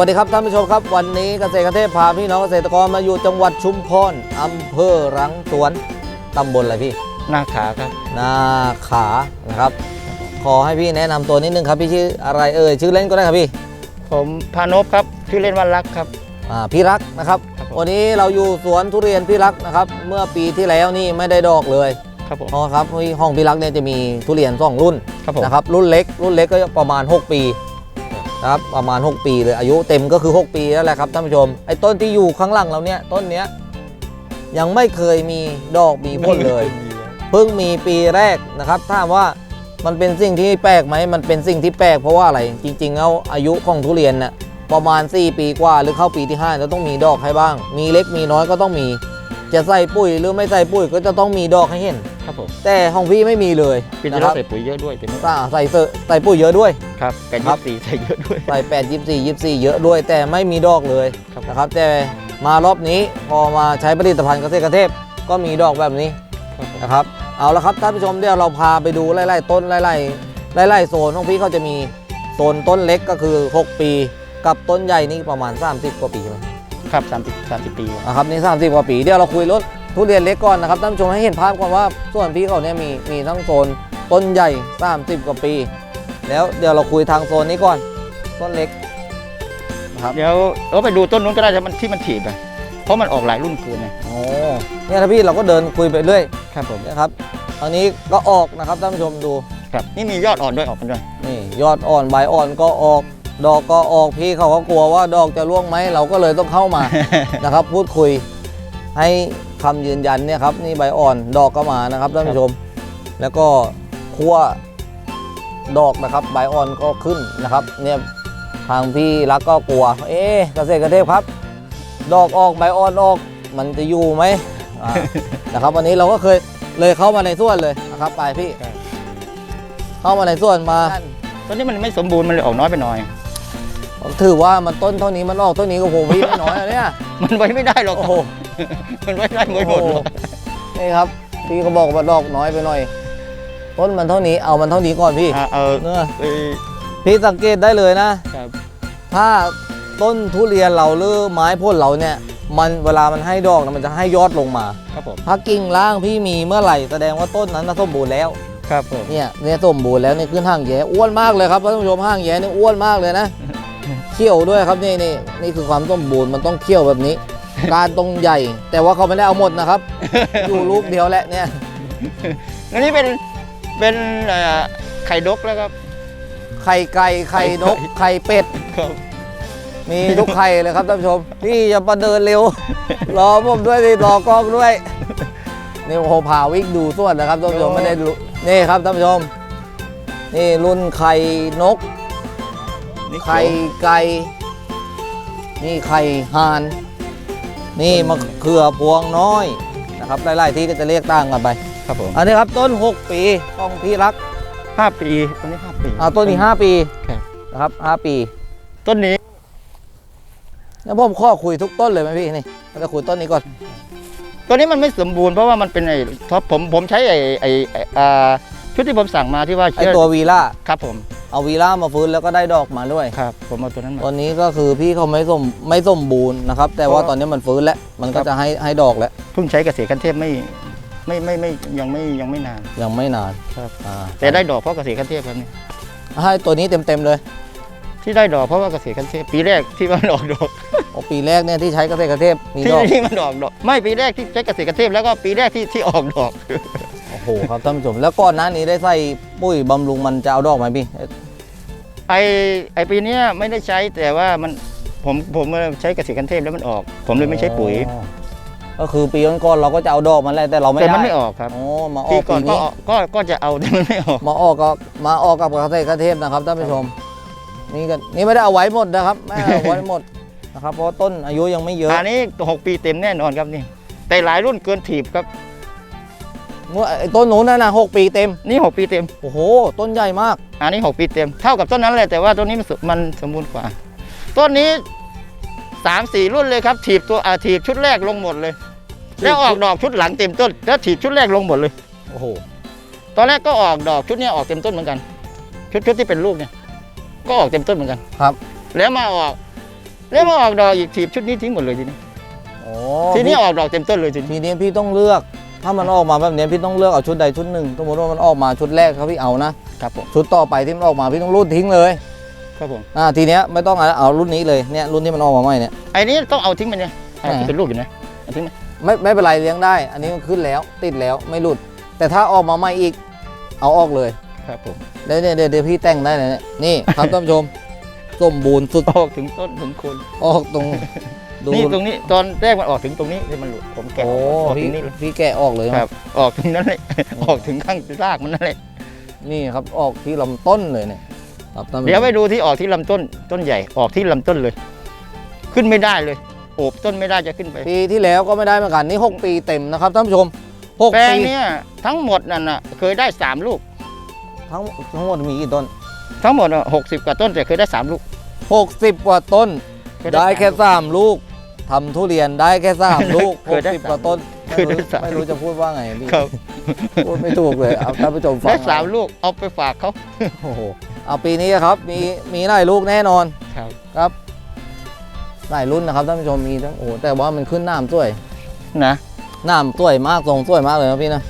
วัสดีครับท่านผู้ชมครับ วันนี้เกษตรกระเทพพาพี่น้องเกษตรกรมาอยู่จังหวัดชุมพรอำเภอรังสวนตำบลอะไรพี่หน้าขาครับนาขานะครับ ขอให้พี่แนะนำตัวนิดนึงครับพี่ชื่ออะไรเอ่ยชื่อเล่นก็ได้ครับพี่ผมพานพครับชื่อเล่นว่ารักครับ อ่าพี่รักนะครับครับผม วันนี้เราอยู่สวนทุเรียนพี่รักนะครับ เมื่อปีที่แล้วนี่ไม่ได้ดอกเลยครับผมเพราะครับที่ห้องพี่รักเนี่ยจะมีทุเรียนสองรุ่น ครับผมนะครับรุ่นเล็กรุ่นเล็กก็ประมาณ 6 ปี นะครับประมาณ 6 ปีเลยอายุเต็มก็คือ 6 ปีแล้วแหละครับท่านผู้ชมไอ้ต้นที่อยู่ข้างหลังเราเนี่ยต้นเนี้ยยังไม่เคยมีดอกมีผลเลย เพิ่งมีปีแรกนะครับถามว่ามันเป็นสิ่งที่แปลกไหมมันเป็นสิ่งที่แปลกเพราะว่าอะไรจริง ๆ แล้วอายุของทุเรียนน่ะประมาณ 4 ปีกว่าหรือเข้าปีที่5จะต้องมีดอกให้บ้าง มีเล็กมีน้อยก็ต้องมี จะใส่ปุ๋ยหรือไม่ใส่ปุ๋ยก็จะต้องมีดอกให้เห็น ครับผมแต่ของพี่ไม่มีเลยปีที่นะคเรารับใส่ปุ๋ยเยอะด้วยเป็นอ่าใส่เสอะใส่ปุ๋ยเยอะด้วย ครับแปดครัยี่บ สี่ใส่เยอะด้วย ใส่8 24 24 เยอะด้วย แต่ไม่มีดอกเลยครับ นะครับ แต่มารอบนี้พอมาใช้ผลิตภัณฑ์เกษตรกระเทพก็มีดอกแบบนี้ ครับผม นะครับเอาละครับท่านผู้ชมเดี๋ยวเราพาไปดูไล่ๆต้นไล่ๆไล่ๆโซนของพี่เขาจะมีโซนต้นเล็กก็คือ 6 ปี กับต้นใหญ่นี่ประมาณ 30 กว่าปีใช่ไหมครับสามสิบสามสิบปีนะครับนี่30 กว่าปีเดี๋ยวเราคุยรถ ทุเรียนเล็กก่อนนะครับท่านผู้ชมให้เห็นภาพก่อนว่าส่วนพี่เขาเนี่ยมีมีทั้งโซนต้นใหญ่ 30 กว่าปี แล้วเดี๋ยวเราคุยทางโซนนี้ก่อน ต้นเล็กนะครับเดี๋ยวเราไปดูต้นนู้นก็ได้ที่มันที่มันถีบอะเพราะมันออกหลายรุ่นเกินไงโอ้เนี่ยนะพี่เราก็เดินคุยไปเรื่อยครับผมนะครับอันนี้ก็ออกนะครับท่านผู้ชมดูครับนี่มียอดอ่อนด้วยออกมันด้วยนี่ยอดอ่อนใบอ่อนก็ออก ดอกก็ออกพี่เขาก็กลัวว่าดอกจะร่วงไหมเราก็เลยต้องเข้ามานะครับ พูดคุยให้ คำยืนยันเนี่ยครับนี่ใบอ่อนดอกก็มานะครับท่านผู้ชม แล้วก็คั่วดอกนะครับใบอ่อนก็ขึ้นนะครับเนี่ยทางพี่รักก็กลัว เอ๊ะเกษตรกระเทพครับ ดอกออกใบอ่อนออกมันจะอยู่ไหมอ่านะครับวันนี้เราก็เคยเลยเข้ามาในส่วนเลยนะครับไปพี่ครับเข้ามาในส่วนมาต้นนี้มันไม่สมบูรณ์มันเลยออกน้อยไปหน่อยถือว่ามันต้นเท่านี้มันออกต้นนี้ก็โหพี่ไม่น้อยอะเนี่ยมันไว้ไม่ได้หรอกโอ้โห มันไว้ได้ไม่หมดหรอกนี่ครับ พี่ก็บอกว่าดอกน้อยไปหน่อย ต้นมันเท่านี้เอามันเท่านี้ก่อนพี่อะเออเนื้อเอ้ยพี่สังเกตได้เลยนะ ครับ ถ้าต้นทุเรียนเราหรือไม้พ่นเราเนี่ย มันเวลามันให้ดอกนะมันจะให้ยอดลงมา ครับผม ถ้ากิ่งล่างพี่มีเมื่อไหร่แสดงว่าต้นนั้นน่ะสมบูรณ์แล้ว ครับผม เนี่ยเนี่ยสมบูรณ์แล้วนี่ขึ้นห้างแย่อ้วนมากเลยครับท่านผู้ชมห้างแย่นี่อ้วนมากเลยนะ เขี้ยวด้วยครับนี่นี่นี่คือความสมบูรณ์มันต้องเขี้ยวแบบนี้ การตรงใหญ่ แต่ว่าเขาไม่ได้เอาหมดนะครับ อยู่ลูกเดียวแหละเนี่ยอันนี้เป็นเป็นเอ่อไข่ดกแล้วครับ ไข่ไก่ไข่นกไข่เป็ด ครับมีทุกไข่เลยครับท่านผู้ชมพี่จะมาเดินเร็ว รอผมด้วยดิรอกล้องด้วยนี่โอ้โหพาวิ่งดูส่วนนะครับท่านผู้ชมไม่ได้รู้นี่ครับท่านผู้ชม นี่รุ่นไข่นก นี่ไข่ไก่นี่ไข่ห่าน นี่มะเขือพวงน้อยนะครับหลายๆที่ก็จะเรียกต่างกันไป ครับผมอันนี้ครับต้น 6 ปีของพี่รักห้าปีต้นนี้ห้าปีอ่าต้นนี้ 5 ปีครับนะครับ5ปี ต้นนี้แล้วผมข้อคุยทุกต้นเลยไหมพี่นี่เราจะคุยต้นนี้ก่อนต้นนี้มันไม่สมบูรณ์เพราะว่ามันเป็นไอ้ท็อปผมผมใช้ไอ้ไอ้ไอ้อ่าชุดที่ผมสั่งมาที่ว่าไอเชื้อตัววีล่าครับผม เอาวีล่ามาฟื้นแล้วก็ได้ดอกมาด้วย ครับ ผมเอาตัวนั้นมา ตอนนี้ก็คือพี่เขาไม่สมไม่สมบูรณ์นะครับ แต่ว่าเพราะตอนนี้มันฟื้นแล้ว มันก็ครับ จะให้ให้ดอกแล้ว เพิ่งใช้เกษตรขั้นเทพไม่ไม่ไม่ไม่ยังไม่ยังไม่นาน ยังไม่นานครับ อ่าแต่ได้ดอกเพราะเกษตรขั้นเทพครับนี่ให้ตัวนี้เต็มๆเลยที่ได้ดอกเพราะว่าเกษตรขั้นเทพปีแรกที่มันออกดอกโอ้ปีแรกเนี่ยที่ใช้เกษตรกระเทพมีที่ดอกที่มันออกดอก ไม่ปีแรกที่ใช้เกษตรขั้นเทพแล้วก็ปีแรกที่ที่ออกดอกโอ้โหครับท่านผู้ชมแล้วก่อนหน้านี้ได้ใส่ปุ้ยบำรุงมันจะเอาดอกไหมพี่ไอไอปีเนี้ยไม่ได้ใช้แต่ว่ามันผมผมใช้เกษตรขั้นเทพแล้วมันออก ผมเลยไม่ใช้ปุ๋ยอ๋อก็คือปีก่อนๆเราก็จะเอาดอกมันแหละแต่เราไม่แต่ได้มันไม่ออกครับโอ้มาอปีอกก่อปีนก็นี้ออกก็ก็จะเอาแต่มันไม่ออกมาออกก็มาออกกับเกษตรกระเทพนะครับท่านผู้ชม นี่ก็นี่ไม่ได้เอาไว้หมดนะครับไม่ได้เอาไว้หมดนะครับเพราะต้นอายุยังไม่เยอะอันนี้หกปีเต็มแน่นอนครับนี่แต่หลายรุ่นเกินถีบครับเมื่อ ไอ้ต้นนู้นน่ะนะหกปีเต็ม นี่หกปีเต็ม โอ้โห ต้นใหญ่มาก อันนี้หกปีเต็ม เท่ากับต้นนั้นแหละ แต่ว่าต้นนี้มันสมันสมบูรณ์กว่า ต้นนี้สามสี่รุ่นเลยครับ ถีบตัวอ่าถีบชุดแรกลงหมดเลย แล้วออกดอกชุดหลังเต็มต้น แล้วถีบชุดแรกลงหมดเลย โอ้โห ตอนแรกก็ออกดอกชุดเนี้ยออกเต็มต้นเหมือนกัน ชุดชุดที่เป็นลูกเนี่ย ก็ออกเต็มต้นเหมือนกันครับ แล้วมาออก แล้วมาออกดอกอีกถีบชุดนี้ทิ้งหมดเลยทีนี้อ๋อทีนี้พี่ออกดอกเต็มต้นเลยทีนี้ ทีนี้พี่ต้องเลือก ถ้ามันออกมาแบบเนี้ยพี่ต้องเลือกเอาชุดใดชุดหนึ่งสมมติว่ามันออกมาชุดแรกครับพี่เอานะครับผมชุดต่อไปที่มันออกมาพี่ต้องรูดทิ้งเลยครับผมอ่าทีเนี้ยไม่ต้องเอาเอารุ่นนี้เลยเนี่ยรุ่นที่มันออกมาใหม่เนี่ยไอ้นี้ต้องเอาทิ้งมันเนี่ยไอ้ไหนที่เป็นลูกอยู่นะเอาทิ้งไหมไม่ไม่เป็นไรเลี้ยงได้ อันนี้มันขึ้นแล้วติดแล้วไม่หลุด แต่ถ้าออกมาใหม่อีกเอาออกเลยครับผมเดี๋ยวเดี๋ยวเดี๋ยวเดี๋ยวพี่แต่งได้เลยเนี่ยนี่ครับท่านผู้ชมสมบูรณ์สุดออกถึงต้นถึงโคนออกตรง ดูนี่ตรงนี้ตอนแรกมันออกถึงตรงนี้ที่มันหลุดผมแกะโอ้ออกพี่ถึงนี่เลยพี่แกะออกเลยครับ ออกถึงนั้นเลย ออกถึงข้างรากมันนั่นเลยนี่ครับออกที่ลำต้นเลยเนี่ยครับท่านผู้ชมเดี๋ยวไปดูที่ออกที่ลำต้นต้นใหญ่ออกที่ลำต้นเลย ขึ้นไม่ได้เลย โอบต้นไม่ได้จะขึ้นไปปีที่แล้วก็ไม่ได้เหมือนกันนี่ 6 ปีเต็มนะครับท่านผู้ชมแปล6งปีเนี้ยทั้งหมดนั่นน่ะเคยได้สามลูก ทั้งทั้งหมดมีกี่ต้น ทั้งหมดหกสิบกว่าต้นแต่เคยได้สามลูก60 กว่าต้นเคยได้แค่สาม3ลูก ทำทุเรียนได้แค่3ลูกเคยได้60กว่าต้นเคยได้ไม่รู้สามไม่รู้จะพูดว่าไงพี่ครับ พูดไม่ถูกเลยเอาท่านผู้ชมฟังได้สามเอลูกเอาไปฝากเขาโอ้โหเอาปีนี้ครับมีมีหลายลูกแน่นอนครับ ครับหลายรุ่นนะครับท่านผู้ชมมีทั้งโอ้โหแต่ว่ามันขึ้นน้ำสวยนะน้ำสวยมากทรงสวยมากเลยนะพี่นะ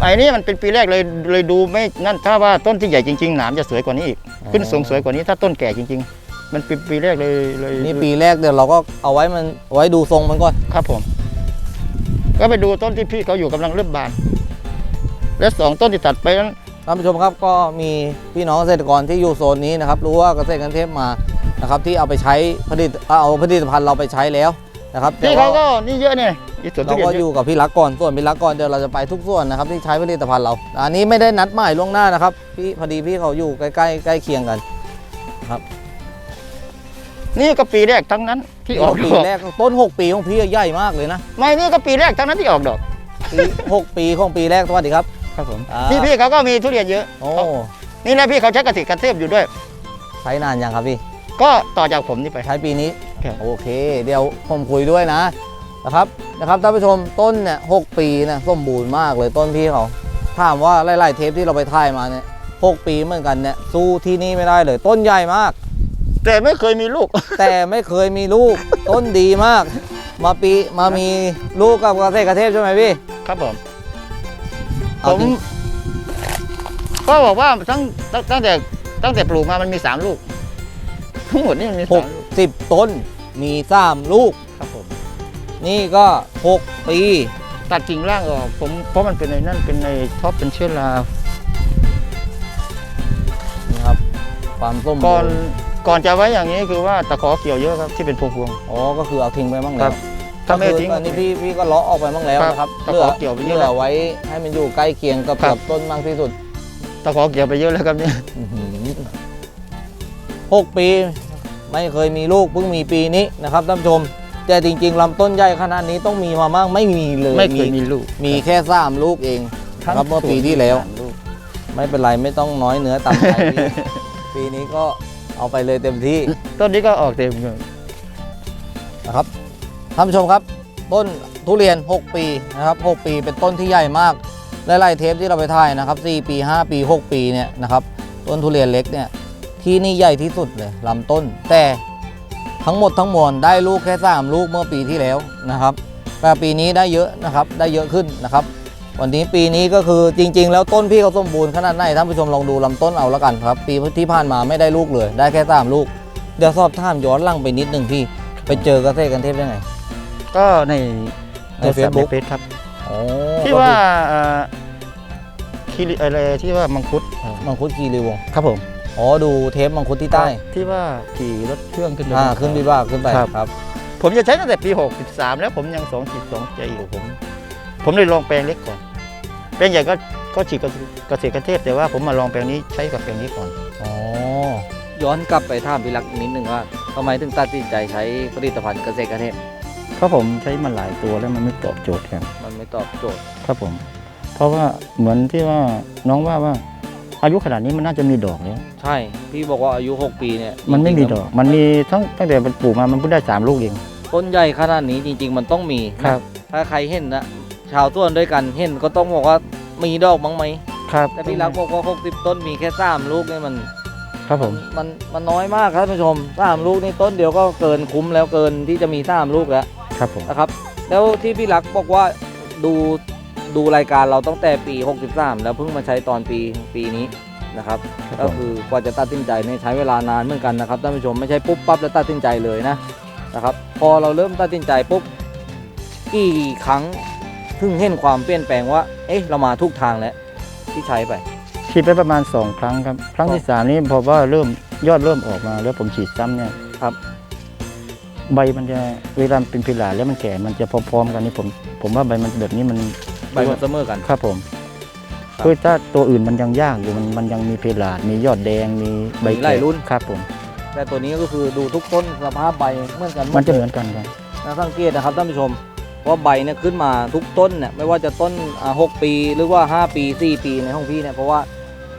ไอ้นี่มันเป็นปีแรกเลยเลยดูไม่นั่นถ้าว่าต้นที่ใหญ่จริงๆหนามจะสวยกว่านี้อีก ขึ้นทรงสวยกว่านี้ถ้าต้นแก่จริงๆ มันเป็นปีแรกเลยเลยนี่ปีแรกเดี๋ยวเราก็เอาไว้มันไว้ดูทรงมันก่อนครับผม ก็ไปดูต้นที่พี่เขาอยู่กำลังเริ่มบาน และสองต้นที่ตัดไปนั้นท่านผู้ชมครับก็มีพี่น้องเกษตรกรที่อยู่โซนนี้นะครับรู้ว่าเกษตรกันเทพมานะครับ ที่เอาไปใช้ผลิตเอาผลิตภัณฑ์เราไปใช้แล้วนะครับแต่พี่ว่าเขาก็นี่เยอะเนี่ยอีสวนทุเราเรียนก็เยอยู่อะกับพี่รักก่อนส่วนพี่รักก่อนเดี๋ยวเราจะไปทุกส่วนนะครับที่ใช้ผลิตภัณฑ์เรา อันนี้ไม่ได้นัดหมายล่วงหน้านะครับพี่พอดีพี่เขาอยู่ใกล้ใกล้ใกล้เคียงกัน นี่ก็ปีแรกทั้งนั้นที่ออกปีดอก แรกต้น 6 ปีของพี่ใหญ่มากเลยนะไม่นี่ก็ปีแรกทั้งนั้นที่ออกดอก ปีหกปีของปีแรกสวัสดีครับครับผมอ่าพี่พี่เขาก็มีทุเรียนเยอะ โอ้นี่นะพี่เขาใช้กระติกกระเทพอยู่ด้วย ใช้นานยังครับพี่ ก็ต่อจากผมนี่ไป ใช้ปีนี้ครับ โอเค เดี๋ยวผมคุยด้วยนะนะครับนะครับท่านผู้ชมต้นเนี่ยหกปีนะสมบูรณ์มากเลยต้นพี่เขาถามว่าไล่ๆเทปที่เราไปถ่ายมาเนี่ยหกปีเหมือนกันเนี่ยสู้ที่นี่ไม่ได้เลย ต้นใหญ่มาก แต่ไม่เคยมีลูก แต่ไม่เคยมีลูก ต้นดีมาก มาปีมามีลูกกับเกษตรกระเทพใช่ไหมพี่ครับผม ผเอาม จริงก็บอกว่าตั้งตั้งตั้งแต่ตั้งแต่ปลูกมามันมีสามลูก ทั้งหมดนี่มันมีหสากมลูกสิบต้นมีสามลูก ครับผม นี่ก็หกปีตัดกิ่งล่างออกผมเพราะมันเป็นในนั่นเป็นในท็อปเป็นเชื้อรานะครับ ความส้มก่อนบูรณ์ ก่อนจะไว้อย่างนี้คือว่าตะขอเกี่ยวเยอะครับที่เป็นพวงอ๋อก็คือเอาทิ้งไปบ้างคแล้รัวบ ถ้าไม่ทิ้งก็คือตอนนี้พี่พี่ก็เลาะออกไปบ้างแล้วครับนะครับตะเหลืขออเกี่ยวไปเหเยอะลืแล้อวไว้ให้มันอยู่ใกล้เคียงกับครับ กับต้นมากที่สุดตะขอเกี่ยวไปเยอะแล้วครับเนี่ยอื้อหือหกปีไม่เคยมีลูกเพิ่งมีปีนี้นะครับท่านผู้ชม แต่จริง ๆลำต้นใหญ่ขนาดนี้ต้องมีมามั่งไม่มีเลยไม่เคยมีลูกมีแค่สามลูกเองนะครับเมื่อปีที่แล้ว ไม่เป็นไรไม่ต้องน้อยเนื้อต่ำใจพี่ ปีนี้ก็ เอาไปเลยเต็มที่ต้นนี้ก็ออกเต็มเลยนะครับท่านผู้ชมครับ ต้นทุเรียน 6 ปีนะครับ 6 ปีเป็นต้นที่ใหญ่มากหลายๆเทปที่เราไปถ่ายนะครับ 4 ปี 5 ปี 6 ปีเนี่ยนะครับต้นทุเรียนเล็กเนี่ยที่นี่ใหญ่ที่สุดเลยลำต้น แต่ทั้งหมดทั้งมวลได้ลูกแค่ 3 ลูกเมื่อปีที่แล้วนะครับแต่ปีนี้ได้เยอะนะครับได้เยอะขึ้นนะครับ วันนี้ปีนี้ก็คือจริง ๆ แล้วต้นพี่เขาสมบูรณ์ขนาดไหนท่านผู้ชมลองดูลำต้นเอาละกันครับ ปีที่ผ่านมาไม่ได้ลูกเลย ได้แค่สามลูก เดี๋ยวสอบถามย้อนหลังไปนิดหนึ่งพี่ ไปเจอเกษตรกันเทพได้ไง ก็ในใน Facebook เฟซครับอ๋อที่ว่าเอ่อคีรีอะไรที่ว่ามังคุดมังคุดคีรีวงศ์ครับผมอ๋อดูเทปมังคุดที่ใต้ ที่ว่าขี่รถเครื่องขึ้นไปอ่าขึ้นวิบากขึ้นไปครับครับ ผมจะใช้ตั้งแต่ปี 63 แล้วผมยัง2 2ใจอยู่ผม ผมเลยลองแปลงเล็กก่อน แปลงใหญ่ก็ก็ฉีดกเกษตรกระเทศแต่ว่าผมมาลองแปลงนี้ใช้กับแปลงนี้ก่อน อ๋อ ย้อนกลับไปถามพี่ลักษณ์อีกนิดหนึ่งว่าทำไมถึงตัดสินใจใช้ผลิตภัณฑ์เกษตรกันเทพเพราะผมใช้มาหลายตัวแล้วมันไม่ตอบโจทย์ครับมันไม่ตอบโจทย์ ครับผม เพราะว่าเหมือนที่ว่าน้องว่าว่าอายุขนาดนี้มันน่าจะมีดอกแล้วใช่ พี่บอกว่าอายุ 6 ปีเนี่ยมันไม่มีจริงๆดอก มันมีทั้งตั้งแต่มันปลูกมามันเพิ่งได้สามลูกเองต้นใหญ่ขนาดนี้จริง ๆ มันต้องมีนะถ้าใครเห็นนะ ชาวต้วนด้วยกันเห็นก็ต้องบอกว่ามีดอกมั้งไหมครับแต่พี่รักบอกว่า60 ต้นมีแค่3ลูกเนี่ยมันครับผมมันมันน้อยมากครับท่านผู้ชมสามลูกนี่ต้นเดียวก็เกินคุ้มแล้วเกินที่จะมีสามลูกแล้วครับผมนะครับ แล้วที่พี่รักบอกว่าดูดูรายการเราตั้งแต่ปี 63 แล้วเพิ่งมาใช้ตอนปีปีนี้นะครับครับก็ผมคือกว่าจะตัดสินใจเนี่ยใช้เวลานานเหมือนกันนะครับท่านผู้ชมไม่ใช่ปุ๊บปั๊บแล้วตัดสินใจเลยนะนะครับ พอเราเริ่มตัดสินใจปุ๊บกี่ครั้ง ถึงเห็นความเปลี่ยนแปลงว่า เอ๊ะเรามาทุกทางแล้วที่ใช้ไป ฉีดไปประมาณ 2 ครั้งครับ ครั้งที่สามนี้พอว่าเริ่มยอดเริ่มออกมาแล้วผมฉีดซ้ำเนี่ยครับ ใบมันจะเวลามันเป็นพิลาแล้วมันแก่มันจะพร้อมๆกันนี่ผม ผมว่าใบมันแบบนี้มันใบมันเสมอกัน ครับผมครับ คือถ้าตัวอื่นมันยังยากอยู่มันมันยังมีเพลาดมียอดแดงมีใบมีหลายรุ่น ครับผม แต่ตัวนี้ก็คือดูทุกต้นสภาพใบเหมือนกันหดมันจะเหลมืยอนกันครับ นะสังเกตนะครับท่านผู้ชม ว่าใบเนี่ยขึ้นมาทุกต้นเนี่ยไม่ว่าจะต้นอ่าหกปีหรือว่า 5 ปี 4 ปีในห้องพี่เนี่ยเพราะว่า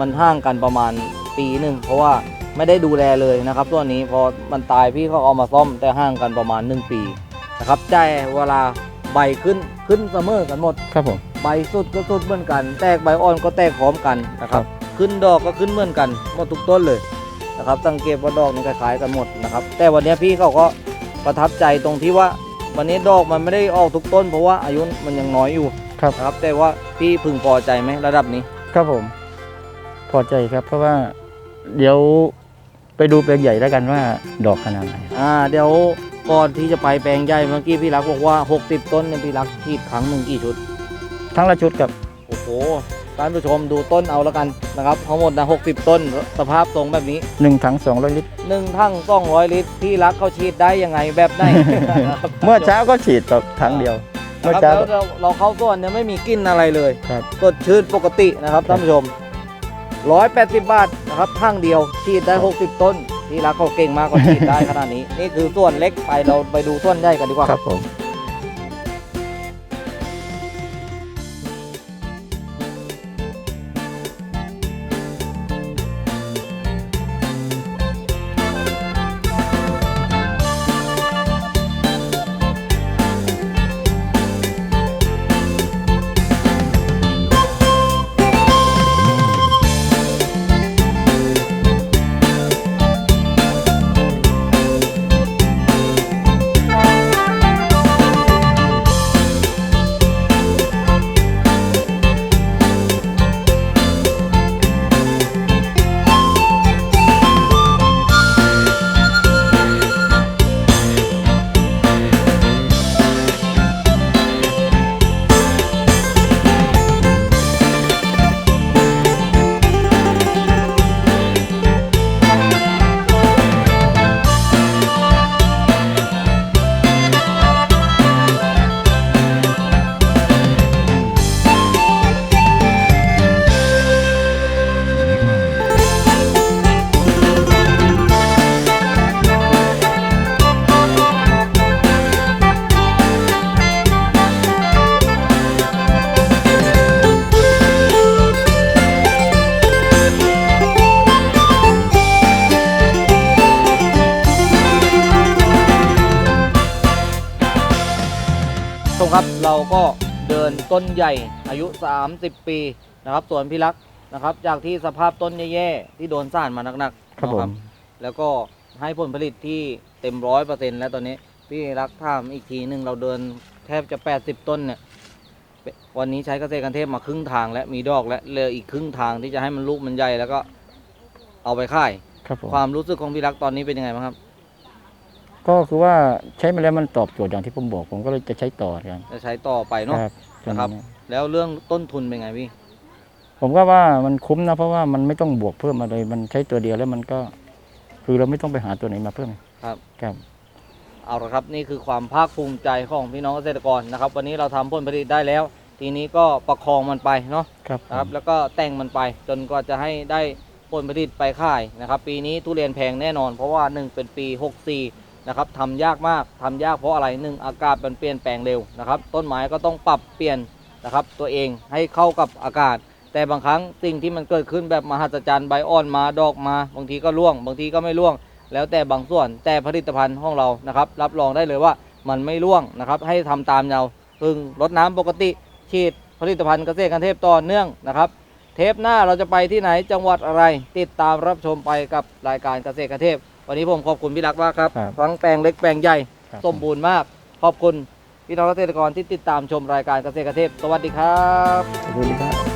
มันห่างกันประมาณปีหนึ่งเพราะว่าไม่ได้ดูแลเลยนะครับตัวนี้พอมันตายพี่เขาเอามาซ่อมแต่ห่างกันประมาณ 1 ปีนะครับแต่เวลาใบขึ้นขึ้นเสมอกันหมดครับผมใบสุดก็สุดเหมือนกัน แตกใบอ่อนก็แตกพร้อมกันนะครับขึ้นดอกก็ขึ้นเหมือนกันหมดทุกต้นเลยนะครับสังเกตว่าดอกนี่คล้ายๆกันหมดนะครับแต่วันนี้พี่เขาก็ประทับใจตรงที่ว่า วันนี้ดอกมันไม่ได้ออกทุกต้น เพราะว่าอายุมันยังน้อยอยู่ครับ นะครับ แต่ว่าพี่พึงพอใจไหมระดับนี้ ครับผม พอใจครับเพราะว่าเดี๋ยวไปดูแปลงใหญ่แล้วกันว่าดอกขนาดไหนอ่าเดี๋ยวก่อนที่จะไปแปลงใหญ่เมื่อกี้พี่รักบอกว่า 60 ต้นเนี่ยพี่รักฉีดครั้งหนึ่งกี่ชุด ทั้งละชุดกับ โอ้โห ท่านผู้ชมดูต้นเอาแล้วกันนะครับทั้งหมดนะ60 ต้นสภาพทรงแบบนี้หนึ่งถังสองร้อยลิตร หนึ่งทั้ง200 ลิตรพี่รักเขาฉีดได้ยังไงแบบไหนนะครับเมื่อเช้าก็ฉีดแบบถังเดียว เมื่อครับเช้า แล้วเราเราเข้าส่วนเนี่ยไม่มีกลินอะไรเลยครับ สดชื่นปกตินะครับท่านผู้ชม 180 บาทนะครับทั้งเดียวฉีดได้ 60 ต้น ที่รักเขาเก่งมากก็ฉีดได้ขนาดนี้ นี่คือส่วนเล็กไปเราไปดูส่วนใหญ่กันดีกว่าคครัรับบผม ก็เดินต้นใหญ่อายุ 30 ปีนะครับสวนพิรักษ์นะครับจากที่สภาพต้นแย่ๆที่โดนสารมาหนักๆครับนะผมแล้วก็ให้ผลผลิตที่เต็มร้อยเปอร์เซ็นต์แล้วตอนนี้ พี่รักถามอีกทีหนึ่งเราเดินแทบจะ 80 ต้นเนี่ยเป็นวันนี้ใช้เกษตรกันเทพมาครึ่งทางและมีดอกและเหลืออีกครึ่งทางที่จะให้มันลูกมันใหญ่แล้วก็เอาไปค่าย ครับผมความรู้สึกของพี่รักตอนนี้เป็นยังไงบ้างครับ ก็คือว่าใช้มาแล้วมันตอบโจทย์อย่างที่ผมบอกผมก็เลยจะใช้ต่อกันจะใช้ต่อไปเนาะครับตอนนะครับนี้แล้วเรื่องต้นทุนเป็นไงพี่ ผมก็ว่ามันคุ้มนะเพราะว่ามันไม่ต้องบวกเพิ่มมาเลยมันใช้ตัวเดียวแล้วมันก็ คือเราไม่ต้องไปหาตัวไหนมาเพิ่มครับครับเอาละครับนี่คือความภาคภูมิใจของพี่น้องเกษตรกรนะครับ วันนี้เราทำผลผลิตได้แล้ว ทีนี้ก็ประคองมันไปเนาะครับนะครับ แล้วก็แต่งมันไป จนกว่าจะให้ได้ผลผลิตไปขายนะครับ ปีนี้ทุเรียนแพงแน่นอน เพราะว่าหนึ่งเป็นปี 64 นะครับทำยากมากทำยากเพราะอะไรหนึ่งอากาศมันเปลี่ยนแปลงเร็วนะครับ ต้นไม้ก็ต้องปรับเปลี่ยนนะครับ ตัวเองให้เข้ากับอากาศ แต่บางครั้งสิ่งที่มันเกิดขึ้นแบบมหัศจรรย์ใบอ่อนมาดอกมา บางทีก็ร่วง บางทีก็ไม่ร่วง แล้วแต่บางส่วนแต่ผลิตภัณฑ์ของเรานะครับ รับรองได้เลยว่ามันไม่ร่วงนะครับ ให้ทำตามเราพึงลดน้ำปกติฉีดผลิตภัณฑ์เกษตรกันเทพต่อเนื่องนะครับ เทปหน้าเราจะไปที่ไหนจังหวัดอะไร ติดตามรับชมไปกับรายการเกษตรกระเทพ วันนี้ผมขอบคุณพี่รักมากครับครับทั้งแปลงเล็กแปลงใหญ่ครับ สมบูรณ์มาก ขอบคุณพี่น้องเกษตรกรที่ติดตามชมรายการเกษตรกระเทพสวัสดีครับ ขอบคุณครับ